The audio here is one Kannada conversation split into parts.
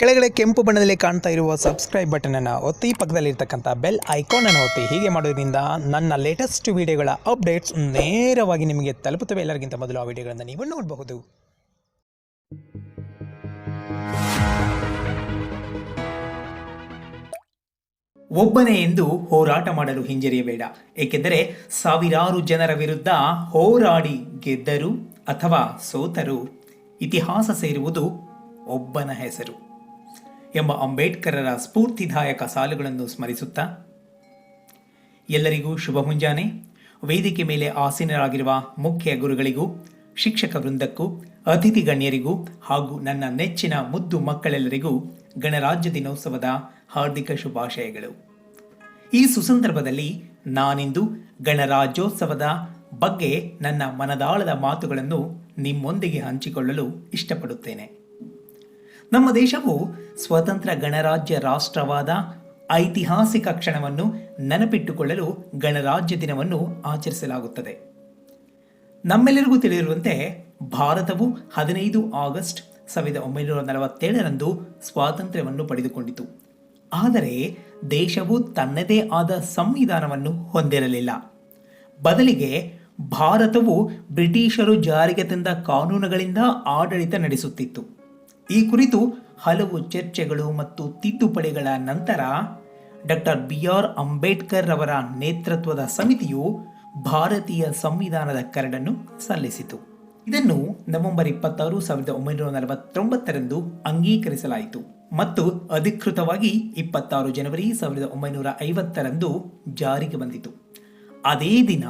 ಕೆಳಗಡೆ ಕೆಂಪು ಬಣ್ಣದಲ್ಲಿ ಕಾಣ್ತಾ ಇರುವ ಸಬ್ಸ್ಕ್ರೈಬ್ ಬಟನನ್ನು ಒತ್ತಿ ಪಕ್ಕದಲ್ಲಿರ್ತಕ್ಕಂಥ ಬೆಲ್ ಐಕಾನ್ ಅನ್ನು ಒತ್ತಿ ಹೀಗೆ ಮಾಡೋದ್ರಿಂದ ನನ್ನ ಲೇಟೆಸ್ಟ್ ವಿಡಿಯೋಗಳ ಅಪ್ಡೇಟ್ಸ್ ನೇರವಾಗಿ ನಿಮಗೆ ತಲುಪುತ್ತವೆ. ಎಲ್ಲರಿಗಿಂತ ಮೊದಲು ಆ ವಿಡಿಯೋಗಳನ್ನು ನೀವು ನೋಡಬಹುದು. ಒಬ್ಬನೇ ಎಂದು ಹೋರಾಟ ಮಾಡಲು ಹಿಂಜರಿಯಬೇಡ. ಏಕೆಂದರೆ ಸಾವಿರಾರು ಜನರ ವಿರುದ್ಧ ಹೋರಾಡಿ ಗೆದ್ದರು ಅಥವಾ ಸೋತರು. ಇತಿಹಾಸ ಸೇರುವುದು ಒಬ್ಬನ ಹೆಸರು. ಎಂಬ ಅಂಬೇಡ್ಕರರ ಸ್ಫೂರ್ತಿದಾಯಕ ಸಾಲುಗಳನ್ನು ಸ್ಮರಿಸುತ್ತಾ, ಎಲ್ಲರಿಗೂ ಶುಭ ಮುಂಜಾನೆ. ವೇದಿಕೆ ಮೇಲೆ ಆಸೀನರಾಗಿರುವ ಮುಖ್ಯ ಗುರುಗಳಿಗೂ, ಶಿಕ್ಷಕ ವೃಂದಕ್ಕೂ, ಅತಿಥಿ ಗಣ್ಯರಿಗೂ ಹಾಗೂ ನನ್ನ ನೆಚ್ಚಿನ ಮುದ್ದು ಮಕ್ಕಳೆಲ್ಲರಿಗೂ ಗಣರಾಜ್ಯ ದಿನೋತ್ಸವದ ಹಾರ್ದಿಕ ಶುಭಾಶಯಗಳು. ಈ ಸುಸಂದರ್ಭದಲ್ಲಿ ನಾನಿಂದು ಗಣರಾಜ್ಯೋತ್ಸವದ ಬಗ್ಗೆ ನನ್ನ ಮನದಾಳದ ಮಾತುಗಳನ್ನು ನಿಮ್ಮೊಂದಿಗೆ ಹಂಚಿಕೊಳ್ಳಲು ಇಷ್ಟಪಡುತ್ತೇನೆ. ನಮ್ಮ ದೇಶವು ಸ್ವತಂತ್ರ ಗಣರಾಜ್ಯ ರಾಷ್ಟ್ರವಾದ ಐತಿಹಾಸಿಕ ಕ್ಷಣವನ್ನು ನೆನಪಿಟ್ಟುಕೊಳ್ಳಲು ಗಣರಾಜ್ಯ ದಿನವನ್ನು ಆಚರಿಸಲಾಗುತ್ತದೆ. ನಮ್ಮೆಲ್ಲರಿಗೂ ತಿಳಿದಿರುವಂತೆ ಭಾರತವು ಹದಿನೈದು ಆಗಸ್ಟ್ ಸಾವಿರದ ಒಂಬೈನೂರ ನಲವತ್ತೇಳರಂದು ಸ್ವಾತಂತ್ರ್ಯವನ್ನು ಪಡೆದುಕೊಂಡಿತು. ಆದರೆ ದೇಶವು ತನ್ನದೇ ಆದ ಸಂವಿಧಾನವನ್ನು ಹೊಂದಿರಲಿಲ್ಲ. ಬದಲಿಗೆ ಭಾರತವು ಬ್ರಿಟಿಷರು ಜಾರಿಗೆ ತಂದ ಕಾನೂನುಗಳಿಂದ ಆಡಳಿತ ನಡೆಸುತ್ತಿತ್ತು. ಈ ಕುರಿತು ಹಲವು ಚರ್ಚೆಗಳು ಮತ್ತು ತಿದ್ದುಪಡಿಗಳ ನಂತರ ಡಾಕ್ಟರ್ ಬಿ ಆರ್ ಅಂಬೇಡ್ಕರ್ ಅವರ ನೇತೃತ್ವದ ಸಮಿತಿಯು ಭಾರತೀಯ ಸಂವಿಧಾನದ ಕರಡನ್ನು ಸಲ್ಲಿಸಿತು. ಇದನ್ನು ನವೆಂಬರ್ ಇಪ್ಪತ್ತಾರು, ಸಾವಿರದ ಒಂಬೈನೂರ ನಲವತ್ತೊಂಬತ್ತರಂದು ಅಂಗೀಕರಿಸಲಾಯಿತು ಮತ್ತು ಅಧಿಕೃತವಾಗಿ ಇಪ್ಪತ್ತಾರು ಜನವರಿ, ಸಾವಿರದ ಒಂಬೈನೂರ ಐವತ್ತರಂದು ಜಾರಿಗೆ ಬಂದಿತು. ಅದೇ ದಿನ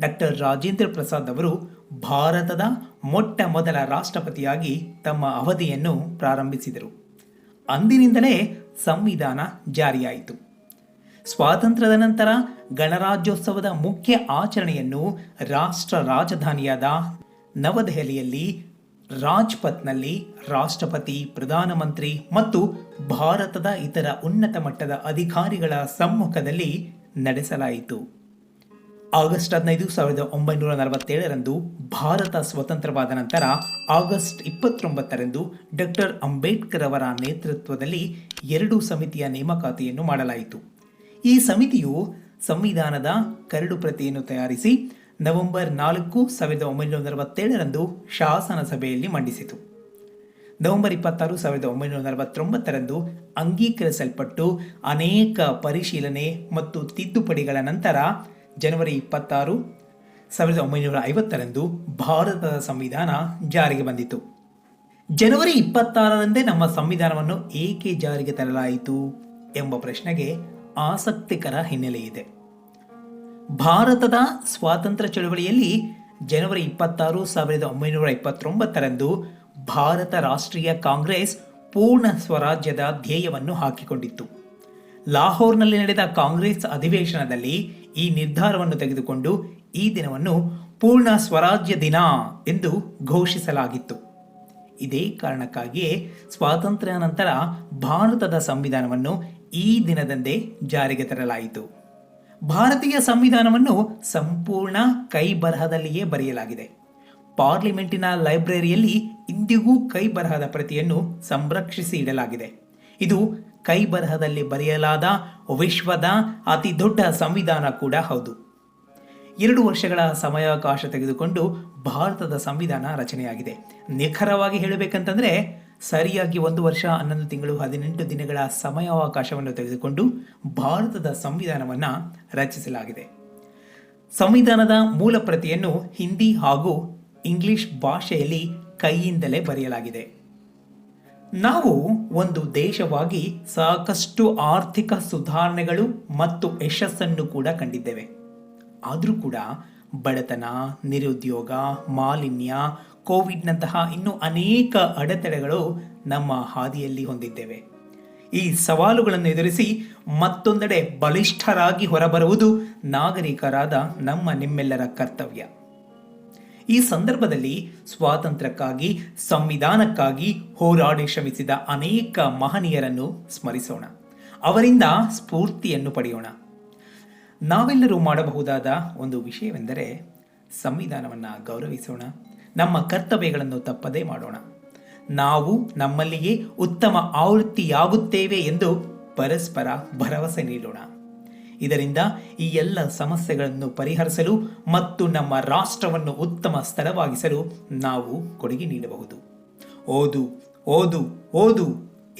ಡಾಕ್ಟರ್ ರಾಜೇಂದ್ರ ಪ್ರಸಾದ್ ಅವರು ಭಾರತದ ಮೊಟ್ಟ ಮೊದಲ ರಾಷ್ಟ್ರಪತಿಯಾಗಿ ತಮ್ಮ ಅವಧಿಯನ್ನು ಪ್ರಾರಂಭಿಸಿದರು. ಅಂದಿನಿಂದಲೇ ಸಂವಿಧಾನ ಜಾರಿಯಾಯಿತು. ಸ್ವಾತಂತ್ರ್ಯದ ನಂತರ ಗಣರಾಜ್ಯೋತ್ಸವದ ಮುಖ್ಯ ಆಚರಣೆಯನ್ನು ರಾಷ್ಟ್ರ ರಾಜಧಾನಿಯಾದ ನವದೆಹಲಿಯಲ್ಲಿ ರಾಜ್ಪಥ್ನಲ್ಲಿ ರಾಷ್ಟ್ರಪತಿ, ಪ್ರಧಾನಮಂತ್ರಿ ಮತ್ತು ಭಾರತದ ಇತರ ಉನ್ನತ ಮಟ್ಟದ ಅಧಿಕಾರಿಗಳ ಸಮ್ಮುಖದಲ್ಲಿ ನಡೆಸಲಾಯಿತು. ಆಗಸ್ಟ್ ಹದಿನೈದು ಸಾವಿರದ ಒಂಬೈನೂರ ನಲವತ್ತೇಳರಂದು ಭಾರತ ಸ್ವತಂತ್ರವಾದ ನಂತರ ಆಗಸ್ಟ್ ಇಪ್ಪತ್ತೊಂಬತ್ತರಂದು ಡಾಕ್ಟರ್ ಅಂಬೇಡ್ಕರ್ ಅವರ ನೇತೃತ್ವದಲ್ಲಿ ಎರಡು ಸಮಿತಿಯ ನೇಮಕಾತಿಯನ್ನು ಮಾಡಲಾಯಿತು. ಈ ಸಮಿತಿಯು ಸಂವಿಧಾನದ ಕರಡು ಪ್ರತಿಯನ್ನು ತಯಾರಿಸಿ ನವೆಂಬರ್ ನಾಲ್ಕು ಸಾವಿರದ ಒಂಬೈನೂರ ನಲವತ್ತೇಳರಂದು ಶಾಸನ ಸಭೆಯಲ್ಲಿ ಮಂಡಿಸಿತು. ನವೆಂಬರ್ ಇಪ್ಪತ್ತಾರು ಸಾವಿರದ ಒಂಬೈನೂರ ನಲವತ್ತೊಂಬತ್ತರಂದು ಅಂಗೀಕರಿಸಲ್ಪಟ್ಟು ಅನೇಕ ಪರಿಶೀಲನೆ ಮತ್ತು ತಿದ್ದುಪಡಿಗಳ ನಂತರ ಜನವರಿ ಇಪ್ಪತ್ತಾರು, ಸಾವಿರದ ಒಂಬೈನೂರ ಐವತ್ತರಂದು ಭಾರತದ ಸಂವಿಧಾನ ಜಾರಿಗೆ ಬಂದಿತು ಜನವರಿ ಇಪ್ಪತ್ತಾರರಂದೇ ನಮ್ಮ ಸಂವಿಧಾನವನ್ನು ಏಕೆ ಜಾರಿಗೆ ತರಲಾಯಿತು ಎಂಬ ಪ್ರಶ್ನೆಗೆ ಆಸಕ್ತಿಕರ ಹಿನ್ನೆಲೆ ಇದೆ. ಭಾರತದ ಸ್ವಾತಂತ್ರ್ಯ ಚಳವಳಿಯಲ್ಲಿ ಜನವರಿ ಇಪ್ಪತ್ತಾರು, ಸಾವಿರದ ಒಂಬೈನೂರ ಇಪ್ಪತ್ತೊಂಬತ್ತರಂದು ಭಾರತ ರಾಷ್ಟ್ರೀಯ ಕಾಂಗ್ರೆಸ್ ಪೂರ್ಣ ಸ್ವರಾಜ್ಯದ ಧ್ಯೇಯವನ್ನು ಹಾಕಿಕೊಂಡಿತ್ತು. ಲಾಹೋರ್ನಲ್ಲಿ ನಡೆದ ಕಾಂಗ್ರೆಸ್ ಅಧಿವೇಶನದಲ್ಲಿ ಈ ನಿರ್ಧಾರವನ್ನು ತೆಗೆದುಕೊಂಡು ಈ ದಿನವನ್ನು ಪೂರ್ಣ ಸ್ವರಾಜ್ಯ ದಿನ ಎಂದು ಘೋಷಿಸಲಾಗಿತ್ತು. ಇದೇ ಕಾರಣಕ್ಕಾಗಿಯೇ ಸ್ವಾತಂತ್ರ್ಯ ನಂತರ ಭಾರತದ ಸಂವಿಧಾನವನ್ನು ಈ ದಿನದಂದೇ ಜಾರಿಗೆ ತರಲಾಯಿತು. ಭಾರತೀಯ ಸಂವಿಧಾನವನ್ನು ಸಂಪೂರ್ಣ ಕೈ ಬರಹದಲ್ಲಿಯೇ ಬರೆಯಲಾಗಿದೆ. ಪಾರ್ಲಿಮೆಂಟಿನ ಲೈಬ್ರರಿಯಲ್ಲಿ ಇಂದಿಗೂ ಕೈ ಬರಹದ ಪ್ರತಿಯನ್ನು ಸಂರಕ್ಷಿಸಿ ಇಡಲಾಗಿದೆ. ಇದು ಕೈ ಬರಹದಲ್ಲಿ ಬರೆಯಲಾದ ವಿಶ್ವದ ಅತಿ ದೊಡ್ಡ ಸಂವಿಧಾನ ಕೂಡ ಹೌದು. ಎರಡು ವರ್ಷಗಳ ಸಮಯಾವಕಾಶ ತೆಗೆದುಕೊಂಡು ಭಾರತದ ಸಂವಿಧಾನ ರಚನೆಯಾಗಿದೆ. ನಿಖರವಾಗಿ ಹೇಳಬೇಕಂತಂದ್ರೆ, ಸರಿಯಾಗಿ ಒಂದು ವರ್ಷ, ಹನ್ನೊಂದು ತಿಂಗಳು, ಹದಿನೆಂಟು ದಿನಗಳ ಸಮಯಾವಕಾಶವನ್ನು ತೆಗೆದುಕೊಂಡು ಭಾರತದ ಸಂವಿಧಾನವನ್ನು ರಚಿಸಲಾಗಿದೆ. ಸಂವಿಧಾನದ ಮೂಲ ಪ್ರತಿಯನ್ನು ಹಿಂದಿ ಹಾಗೂ ಇಂಗ್ಲಿಷ್ ಭಾಷೆಯಲ್ಲಿ ಕೈಯಿಂದಲೇ ಬರೆಯಲಾಗಿದೆ. ನಾವು ಒಂದು ದೇಶವಾಗಿ ಸಾಕಷ್ಟು ಆರ್ಥಿಕ ಸುಧಾರಣೆಗಳು ಮತ್ತು ಯಶಸ್ಸನ್ನು ಕೂಡ ಕಂಡಿದ್ದೇವೆ. ಆದರೂ ಕೂಡ ಬಡತನ, ನಿರುದ್ಯೋಗ, ಮಾಲಿನ್ಯ, ಕೋವಿಡ್ನಂತಹ ಇನ್ನೂ ಅನೇಕ ಅಡೆತಡೆಗಳು ನಮ್ಮ ಹಾದಿಯಲ್ಲಿ ಹೊಂದಿದ್ದೇವೆ. ಈ ಸವಾಲುಗಳನ್ನು ಎದುರಿಸಿ ಮತ್ತೊಂದೆಡೆ ಬಲಿಷ್ಠರಾಗಿ ಹೊರಬರುವುದು ನಾಗರಿಕರಾದ ನಮ್ಮ ನಿಮ್ಮೆಲ್ಲರ ಕರ್ತವ್ಯ. ಈ ಸಂದರ್ಭದಲ್ಲಿ ಸ್ವಾತಂತ್ರ್ಯಕ್ಕಾಗಿ, ಸಂವಿಧಾನಕ್ಕಾಗಿ ಹೋರಾಡಿ ಶ್ರಮಿಸಿದ ಅನೇಕ ಮಹನೀಯರನ್ನು ಸ್ಮರಿಸೋಣ. ಅವರಿಂದ ಸ್ಫೂರ್ತಿಯನ್ನು ಪಡೆಯೋಣ. ನಾವೆಲ್ಲರೂ ಮಾಡಬಹುದಾದ ಒಂದು ವಿಷಯವೆಂದರೆ ಸಂವಿಧಾನವನ್ನು ಗೌರವಿಸೋಣ. ನಮ್ಮ ಕರ್ತವ್ಯಗಳನ್ನು ತಪ್ಪದೇ ಮಾಡೋಣ. ನಾವು ನಮ್ಮಲ್ಲಿಯೇ ಉತ್ತಮ ಆವೃತ್ತಿಯಾಗುತ್ತೇವೆ ಎಂದು ಪರಸ್ಪರ ಭರವಸೆ ನೀಡೋಣ. ಇದರಿಂದ ಈ ಎಲ್ಲ ಸಮಸ್ಯೆಗಳನ್ನು ಪರಿಹರಿಸಲು ಮತ್ತು ನಮ್ಮ ರಾಷ್ಟ್ರವನ್ನು ಉತ್ತಮ ಸ್ಥಳವಾಗಿಸಲು ನಾವು ಕೊಡುಗೆ ನೀಡಬಹುದು. ಓದು ಓದು ಓದು,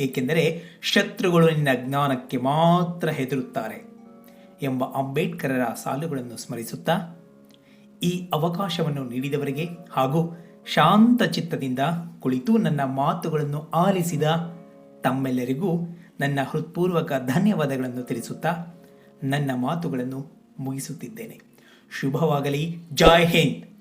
ಏಕೆಂದರೆ ಶತ್ರುಗಳು ನಿನ್ನ ಜ್ಞಾನಕ್ಕೆ ಮಾತ್ರ ಹೆದರುತ್ತಾರೆ ಎಂಬ ಅಂಬೇಡ್ಕರರ ಸಾಲುಗಳನ್ನು ಸ್ಮರಿಸುತ್ತಾ, ಈ ಅವಕಾಶವನ್ನು ನೀಡಿದವರಿಗೆ ಹಾಗೂ ಶಾಂತ ಚಿತ್ತದಿಂದ ಕುಳಿತು ನನ್ನ ಮಾತುಗಳನ್ನು ಆಲಿಸಿದ ತಮ್ಮೆಲ್ಲರಿಗೂ ನನ್ನ ಹೃತ್ಪೂರ್ವಕ ಧನ್ಯವಾದಗಳನ್ನು ತಿಳಿಸುತ್ತಾ ನನ್ನ ಮಾತುಗಳನ್ನು ಮುಗಿಸುತ್ತಿದ್ದೇನೆ. ಶುಭವಾಗಲಿ. ಜಾಯ್ ಹಿಂದ್.